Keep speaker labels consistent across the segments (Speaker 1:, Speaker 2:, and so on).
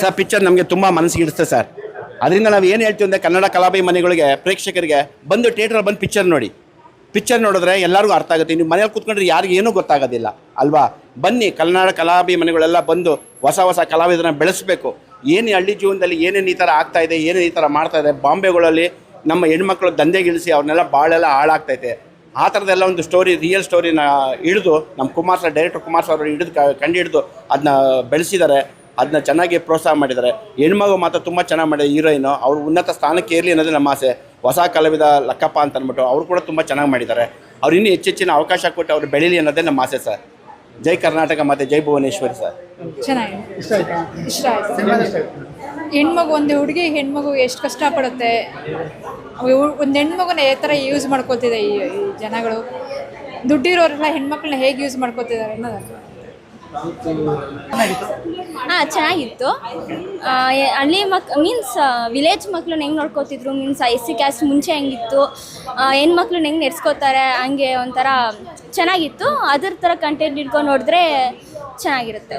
Speaker 1: Sir picture ನಮಗೆ ತುಂಬ ಮನಸ್ಸಿಗೆ ಇಡುತ್ತೆ ಸರ್ ಅದರಿಂದ ನಾವು ಏನು ಹೇಳ್ತೀವಿ ಅಂದರೆ ಕನ್ನಡ ಕಲಾಭಿಮಾನಿಗಳಿಗೆ ಪ್ರೇಕ್ಷಕರಿಗೆ ಬಂದು ಥಿಯೇಟ್ರಲ್ಲಿ ಬಂದು ಪಿಕ್ಚರ್ ನೋಡಿ. ಪಿಕ್ಚರ್ ನೋಡಿದ್ರೆ ಎಲ್ಲರಿಗೂ ಅರ್ಥ ಆಗುತ್ತೆ. ನೀವು ಮನೇಲಿ ಕೂತ್ಕೊಂಡ್ರೆ ಯಾರಿಗೂ ಏನೂ ಗೊತ್ತಾಗೋದಿಲ್ಲ. ಅಲ್ವಾ? ಬನ್ನಿ, ಕನ್ನಡ ಕಲಾಭಿಮಾನಿಗಳೆಲ್ಲ ಬಂದು ಹೊಸ ಹೊಸ ಕಲಾವಿದರನ್ನ ಬೆಳೆಸಬೇಕು. ಏನು ಹಳ್ಳಿ ಜೀವನದಲ್ಲಿ ಏನೇನು ಈ ಥರ ಇದೆ, ಏನೇನು ಈ ಥರ ಮಾಡ್ತಾ ಇದೆ, ಬಾಂಬೆಗಳಲ್ಲಿ ನಮ್ಮ ಹೆಣ್ಮಕ್ಳು ದಂಧೆಗಿಳಿಸಿ ಅವ್ರನ್ನೆಲ್ಲ ಭಾಳೆಲ್ಲ ಹಾಳಾಗ್ತೈತೆ ಆ ಥರದ್ದೆಲ್ಲ ಒಂದು ಸ್ಟೋರಿ ರಿಯಲ್ ಸ್ಟೋರಿನ ಹಿಡಿದು ನಮ್ಮ Kumar sir director Kumar sir ಅವರು ಹಿಡಿದು ಕಂಡು ಹಿಡಿದು ಅದನ್ನ ಬೆಳೆಸಿದ್ದಾರೆ. ಅದನ್ನ ಚೆನ್ನಾಗಿ ಪ್ರೋತ್ಸಾಹ ಮಾಡಿದ್ದಾರೆ. ಹೆಣ್ಮಗು ಮಾತ್ರ ತುಂಬ ಚೆನ್ನಾಗಿ ಮಾಡಿದೆ ಹೀರೋಯಿನು ಅವರು ಉನ್ನತ ಸ್ಥಾನಕ್ಕೆ ಇರಲಿ ಅನ್ನೋದೇ ನಮ್ಮ ಆಸೆ. ಹೊಸ ಕಲಾವಿದ ಲಕ್ಕಪ್ಪ ಅಂತ ಅಂದ್ಬಿಟ್ಟು ಅವರು ಕೂಡ ತುಂಬ ಚೆನ್ನಾಗಿ ಮಾಡಿದ್ದಾರೆ. ಅವ್ರು ಇನ್ನೂ ಹೆಚ್ಚೆಚ್ಚಿನ ಅವಕಾಶ ಕೊಟ್ಟು ಅವ್ರು ಬೆಳೀಲಿ ಅನ್ನೋದೇ ನಮ್ಮ ಆಸೆ ಸರ್. ಜೈ ಕರ್ನಾಟಕ ಮತ್ತೆ ಜೈ ಭುವನೇಶ್ವರಿ ಸರ್.
Speaker 2: ಚೆನ್ನಾಗಿದೆ. ಇಷ್ಟ ಆಯ್ತು? ಹೆಣ್ಮಗು ಒಂದು ಹುಡುಗಿ ಹೆಣ್ಮಗು ಎಷ್ಟು ಕಷ್ಟಪಡುತ್ತೆ? ಒಂದು ಹೆಣ್ಮಗುನ ಯಾವ ಥರ ಯೂಸ್ ಮಾಡ್ಕೊತಿದೆ ಈ ಈ ಜನಗಳು. ದುಡ್ಡಿರೋರೆಲ್ಲ ಹೆಣ್ಮಕ್ಳನ್ನ ಹೇಗೆ ಯೂಸ್ ಮಾಡ್ಕೋತಿದ್ದಾರೆ ಅನ್ನೋದು
Speaker 3: ಹಾಂ ಚೆನ್ನಾಗಿತ್ತು. ಹಳ್ಳಿ ಮಕ್ ಮೀನ್ಸ್ ವಿಲೇಜ್ ಮಕ್ಳನ್ನ ಹೆಂಗೆ ನೋಡ್ಕೋತಿದ್ರು? ಮೀನ್ಸ್ ಐ ಸಿ ಕ್ಯಾಸ್ಟ್ ಮುಂಚೆ ಹೆಂಗಿತ್ತು? ಆ, ಹೆಣ್ಮಕ್ಳನ್ನ ಹೆಂಗೆ ನೆಡ್ಸ್ಕೋತಾರೆ ಹಂಗೆ ಒಂಥರ ಚೆನ್ನಾಗಿತ್ತು. ಅದ್ರ ಥರ ಕಂಟೆಂಟ್ ಇಟ್ಕೊಂಡು ನೋಡಿದ್ರೆ ಚೆನ್ನಾಗಿರುತ್ತೆ.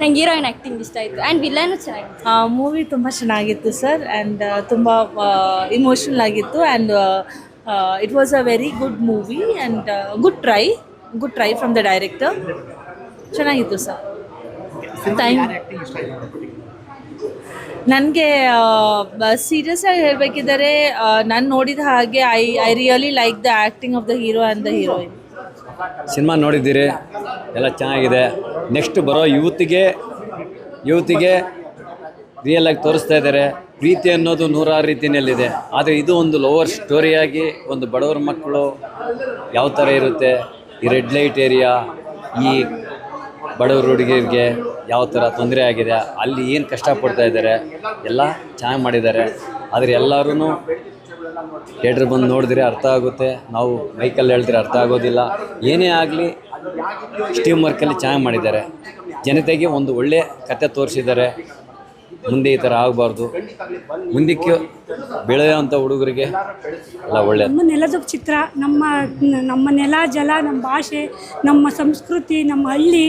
Speaker 3: ನಂಗೆ ಹೀರೋಯಿನ್ ಆ್ಯಕ್ಟಿಂಗ್ ಇಷ್ಟ ಆಯಿತು. ಆ್ಯಂಡ್ ವಿಲನು ಚೆನ್ನಾಗಿತ್ತು.
Speaker 4: ಮೂವಿ ತುಂಬ ಚೆನ್ನಾಗಿತ್ತು ಸರ್ ಆ್ಯಂಡ್ ತುಂಬ ಇಮೋಷ್ನಲ್ ಆಗಿತ್ತು. And it was a very good movie and good try good try from the director. ಚೆನ್ನಾಗಿತ್ತು ಸರ್. ಥ್ಯಾಂಕ್ ನನಗೆ ಸೀರಿಯಸ್ ಆಗಿ ಹೇಳಬೇಕಿದ್ದರೆ ನಾನು ನೋಡಿದ ಹಾಗೆ I I really like the acting of the hero and the heroine
Speaker 5: cinema ನೋಡಿದ್ದೀರಿ ಎಲ್ಲ ಚೆನ್ನಾಗಿದೆ. ನೆಕ್ಸ್ಟ್ ಬರೋ ಯೂತಿಗೆ ಯೂತಿಗೆ ರಿಯಲ್ ಆಗಿ ತೋರಿಸ್ತಾ ಇದ್ದಾರೆ. ಪ್ರೀತಿ ಅನ್ನೋದು ನೂರಾರು ರೀತಿಯಲ್ಲಿದೆ. ಆದರೆ ಇದು ಒಂದು ಲೋವರ್ ಸ್ಟೋರಿಯಾಗಿ ಒಂದು ಬಡವರ ಮಕ್ಕಳು ಯಾವ ಥರ ಇರುತ್ತೆ ಈ ರೆಡ್ ಲೈಟ್ ಏರಿಯಾ, ಈ ಬಡವರು ಹುಡುಗಿಯರಿಗೆ ಯಾವ ಥರ ತೊಂದರೆ ಆಗಿದೆ, ಅಲ್ಲಿ ಏನು ಕಷ್ಟಪಡ್ತಾ ಇದ್ದಾರೆ, ಎಲ್ಲ ಚೆನ್ನಾಗಿ ಮಾಡಿದ್ದಾರೆ. ಆದರೆ ಎಲ್ಲರೂ ಥಿಯೇಟ್ರ್ ಬಂದು ನೋಡಿದ್ರೆ ಅರ್ಥ ಆಗುತ್ತೆ. ನಾವು ಮೈಕಲ್ಲಿ ಹೇಳಿದ್ರೆ ಅರ್ಥ ಆಗೋದಿಲ್ಲ. ಏನೇ ಆಗಲಿ ಸ್ಟೀಮ್ ವರ್ಕಲ್ಲಿ ಚೆನ್ನಾಗಿ ಮಾಡಿದ್ದಾರೆ. ಜನತೆಗೆ ಒಂದು ಒಳ್ಳೆಯ ಕತೆ ತೋರಿಸಿದ್ದಾರೆ. ಮುಂದೆ ಈ ಥರ ಆಗಬಾರ್ದು. ಮುಂದಕ್ಕೆ ಬೆಳೆಯೋವಂಥ ಹುಡುಗರಿಗೆ ಎಲ್ಲ ಒಳ್ಳೆಯದು
Speaker 6: ನಮ್ಮ ನೆಲದ ಚಿತ್ರ, ನಮ್ಮ ನಮ್ಮ ನೆಲ, ಜಲ, ನಮ್ಮ ಭಾಷೆ, ನಮ್ಮ ಸಂಸ್ಕೃತಿ, ನಮ್ಮ ಹಳ್ಳಿ,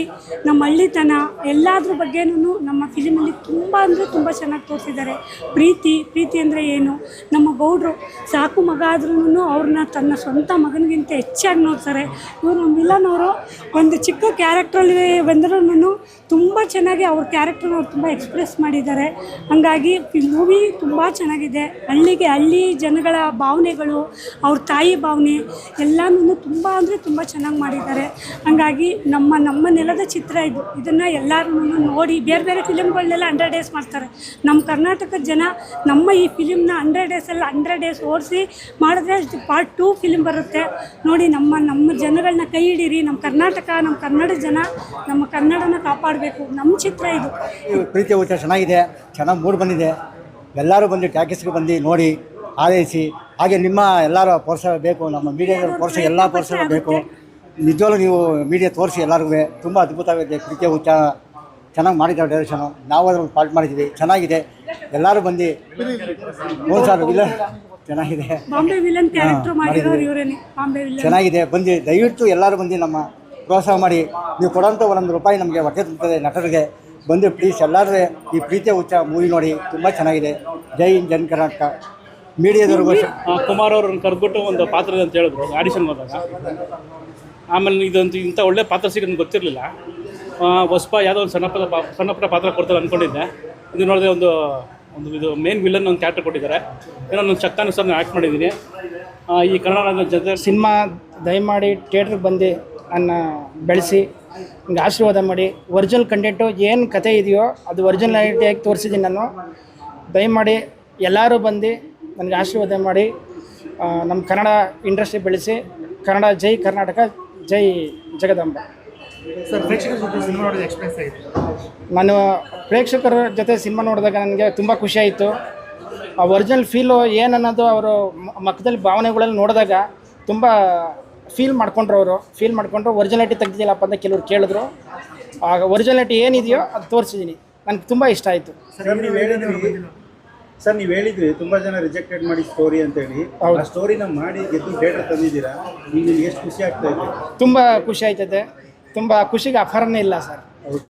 Speaker 6: ನಮ್ಮ ಹಳ್ಳಿತನ ಎಲ್ಲದ್ರ ಬಗ್ಗೆನೂ ನಮ್ಮ ಫಿಲಿಮಲ್ಲಿ ತುಂಬ ಅಂದರೆ ತುಂಬ ಚೆನ್ನಾಗಿ ತೋರಿಸಿದ್ದಾರೆ. ಪ್ರೀತಿ ಪ್ರೀತಿ ಅಂದರೆ ಏನು? ನಮ್ಮ ಗೌಡ್ರು ಸಾಕು ಮಗ ಆದ್ರೂ ಅವ್ರನ್ನ ತನ್ನ ಸ್ವಂತ ಮಗನಿಗಿಂತ ಹೆಚ್ಚಾಗಿ ನೋಡ್ತಾರೆ. ಇವರು ಮಿಲನವರು ಒಂದು ಚಿಕ್ಕ ಕ್ಯಾರೆಕ್ಟ್ರಲ್ಲಿ ಬಂದರೂ ತುಂಬ ಚೆನ್ನಾಗಿ ಅವ್ರ ಕ್ಯಾರೆಕ್ಟ್ರನ್ನ ಅವ್ರು ತುಂಬ ಎಕ್ಸ್ಪ್ರೆಸ್ ಮಾಡಿದ್ದಾರೆ. ಹಾಗಾಗಿ ಮೂವಿ ತುಂಬ ಚೆನ್ನಾಗಿದೆ. ಹಳ್ಳಿಗೆ, ಹಳ್ಳಿ ಜನಗಳ ಭಾವನೆಗಳು, ಅವ್ರ ತಾಯಿ ಭಾವನೆ ಎಲ್ಲನೂ ತುಂಬ ಅಂದರೆ ತುಂಬ ಚೆನ್ನಾಗಿ ಮಾಡಿದ್ದಾರೆ. ಹಾಗಾಗಿ ನಮ್ಮ ನಮ್ಮ ನೆಲದ ಚಿತ್ರ ಇದು. ಇದನ್ನು ಎಲ್ಲರೂ ನೋಡಿ, ಬೇರೆ ಬೇರೆ ಫಿಲಿಮ್ಗಳನ್ನೆಲ್ಲ ಹಂಡ್ರೆಡ್ ಡೇಸ್ ಮಾಡ್ತಾರೆ. ನಮ್ಮ ಕರ್ನಾಟಕದ ಜನ ನಮ್ಮ ಈ ಫಿಲಿಮ್ನ ಹಂಡ್ರೆಡ್ ಡೇಸಲ್ಲಿ ಹಂಡ್ರೆಡ್ ಡೇಸ್ ಓಡಿಸಿ ಮಾಡಿದ್ರೆ ಪಾರ್ಟ್ ಟೂ ಫಿಲಿಮ್ ಬರುತ್ತೆ. ನೋಡಿ, ನಮ್ಮ ನಮ್ಮ ಜನಗಳನ್ನ ಕೈ ಹಿಡೀರಿ ನಮ್ಮ ಕರ್ನಾಟಕ ನಮ್ಮ ಕನ್ನಡ ಜನ ನಮ್ಮ ಕನ್ನಡನ ಕಾಪಾಡಬೇಕು. ನಮ್ಮ ಚಿತ್ರ ಇದು.
Speaker 7: ಪ್ರೀತಿ ಚೆನ್ನಾಗಿದೆ. ಚೆನ್ನಾಗಿ ಮೂಡ್ ಬಂದಿದೆ. ಎಲ್ಲರೂ ಬಂದು ಟ್ಯಾಕಿಸ್ಗೆ ಬಂದು ನೋಡಿ ಆರೈಸಿ ಹಾಗೆ ನಿಮ್ಮ ಎಲ್ಲರ ಪೋರ್ಸ ಬೇಕು ನಮ್ಮ ಮೀಡಿಯಾದ ಪೋರ್ಸ ಎಲ್ಲ ಪ್ರೋತ್ಸಾಹ ಬೇಕು. ನಿಜವಾಗ್ಲೂ ನೀವು ಮೀಡಿಯಾ ತೋರಿಸಿ ಎಲ್ಲರಿಗೂ ತುಂಬ ಅದ್ಭುತವಾಗಿದೆ. ಕ್ರಿಕೆ ಉತ್ಸಾಹ ಚೆನ್ನಾಗಿ ಮಾಡಿದ್ದಾರೆ ಡೈರೆಕ್ಷನು ನಾವು ಅದ್ರಲ್ಲಿ ಪಾರ್ಟ್ ಮಾಡಿದ್ದೀವಿ. ಚೆನ್ನಾಗಿದೆ. ಎಲ್ಲರೂ ಬಂದು ಹ್ಞೂ ಸರ್ ಇಲ್ಲ ಚೆನ್ನಾಗಿದೆ. ಚೆನ್ನಾಗಿದೆ. ಬಂದು ದಯವಿಟ್ಟು ಎಲ್ಲರೂ ಬಂದು ನಮ್ಮ ಪ್ರೋತ್ಸಾಹ ಮಾಡಿ. ನೀವು ಕೊಡೋಂಥ ಒಂದೊಂದು ರೂಪಾಯಿ ನಮಗೆ ಹೊಟ್ಟೆ ತುಂಬುತ್ತದೆ ನಟರಿಗೆ. ಬಂದು ಪ್ಲೀಸ್ ಎಲ್ಲರೂ ಈ ಪ್ರೀತಿಯ ಉಚ್ಚ ಮೂವಿ ನೋಡಿ ತುಂಬ ಚೆನ್ನಾಗಿದೆ. ಜೈ ಹಿಂದ್ ಜನ್ ಕರ್ನಾಟಕ. ಮೀಡಿಯಾದವ್ರಿಗೂ
Speaker 8: ಕುಮಾರ್ ಅವ್ರನ್ನ ಕರೆದ್ಬಿಟ್ಟು ಒಂದು ಪಾತ್ರ ಅಂತ ಹೇಳಿದ್ರು ಆಡಿಷನ್ ಹೋದಾಗ. ಆಮೇಲೆ ಇದೊಂದು ಇಂಥ ಒಳ್ಳೆ ಪಾತ್ರ ಸಿಗೋದು ಗೊತ್ತಿರಲಿಲ್ಲ. ಹೊಸಪ ಯಾವುದೋ ಒಂದು ಸಣ್ಣ ಪದ ಪಾ- ಸಣ್ಣ ಪುಟ್ಟ ಪಾತ್ರ ಕೊಡ್ತಾರೆ ಅಂದ್ಕೊಂಡಿದ್ದೆ ಇದು ನೋಡಿದ್ರೆ ಒಂದು ಒಂದು ಇದು ಮೇನ್ ವಿಲನ್ ಒಂದು ಕ್ಯಾರೆಕ್ಟರ್ ಕೊಟ್ಟಿದ್ದಾರೆ. ಏನೋ ಒಂದು ಚಕ್ಕಾನು ಸರ್ ಆ್ಯಕ್ಟ್ ಮಾಡಿದ್ದೀನಿ. ಈ ಕನ್ನಡ ಜೊತೆ
Speaker 9: ಸಿನಿಮಾ ದಯಮಾಡಿ ಥಿಯೇಟ್ರಿಗೆ ಬಂದು ನನ್ನ ಬೆಳೆಸಿ. ಹಿಂಗೆ ಆಶೀರ್ವಾದ ಮಾಡಿ. ಒರಿಜಿನಲ್ ಕಂಟೆಂಟು ಏನು ಕತೆ ಇದೆಯೋ ಅದು ಒರಿಜಿನಾಲಿಟಿಯಾಗಿ ತೋರಿಸಿದ್ದೀನಿ ನಾನು. ದಯಮಾಡಿ ಎಲ್ಲರೂ ಬಂದು ನನಗೆ ಆಶೀರ್ವಾದ ಮಾಡಿ ನಮ್ಮ ಕನ್ನಡ ಇಂಡಸ್ಟ್ರಿ ಬೆಳೆಸಿ ಕನ್ನಡ ಜೈ ಕರ್ನಾಟಕ ಜೈ ಜಗದಾಂಬ. ನಾನು ಪ್ರೇಕ್ಷಕರ ಜೊತೆ ಸಿನಿಮಾ ನೋಡಿದಾಗ ನನಗೆ ತುಂಬ ಖುಷಿ ಆಯಿತು. ಆ ಒರಿಜಿನಲ್ ಫೀಲು ಏನನ್ನೋದು ಅವರು ಮಕ್ಕದಲ್ಲಿ ಭಾವನೆಗಳಲ್ಲಿ ನೋಡಿದಾಗ ತುಂಬ ಫೀಲ್ ಮಾಡ್ಕೊಂಡ್ರು ಅವರು. ಫೀಲ್ ಮಾಡ್ಕೊಂಡ್ರು ಒರಿಜಿನಾಲಿಟಿ ತೆಗ್ದಿದ್ದಿಲ್ಲಪ್ಪ ಅಂತ ಕೆಲವ್ರು ಕೇಳಿದ್ರು. ಆಗ ಒರಿಜಿನಾಲಿಟಿ ಏನಿದೆಯೋ ಅದು ತೋರಿಸಿದ್ದೀನಿ ನನಗೆ ತುಂಬ ಇಷ್ಟ ಆಯಿತು.
Speaker 10: ಸರ್ ನೀವು ಹೇಳಿದ್ರಿ ಸರ್ ನೀವು ಹೇಳಿದ್ರಿ ತುಂಬಾ ಜನ ರಿಜೆಕ್ಟೆಡ್ ಮಾಡಿ ಸ್ಟೋರಿ ಅಂತ ಹೇಳಿ. ಆ ಸ್ಟೋರಿನ ಮಾಡಿ ಗೆದ್ದು ಥಿಯೇಟರ್ ತಂದಿದ್ದೀರಾ? ನೀವು ನಿಮ್ಗೆ ಎಷ್ಟು ಖುಷಿ ಆಗ್ತಾ ಇದೆ?
Speaker 9: ತುಂಬ ಖುಷಿ ಆಯ್ತದೆ. ತುಂಬ ಖುಷಿಗೆ ಅಫರನೇ ಇಲ್ಲ ಸರ್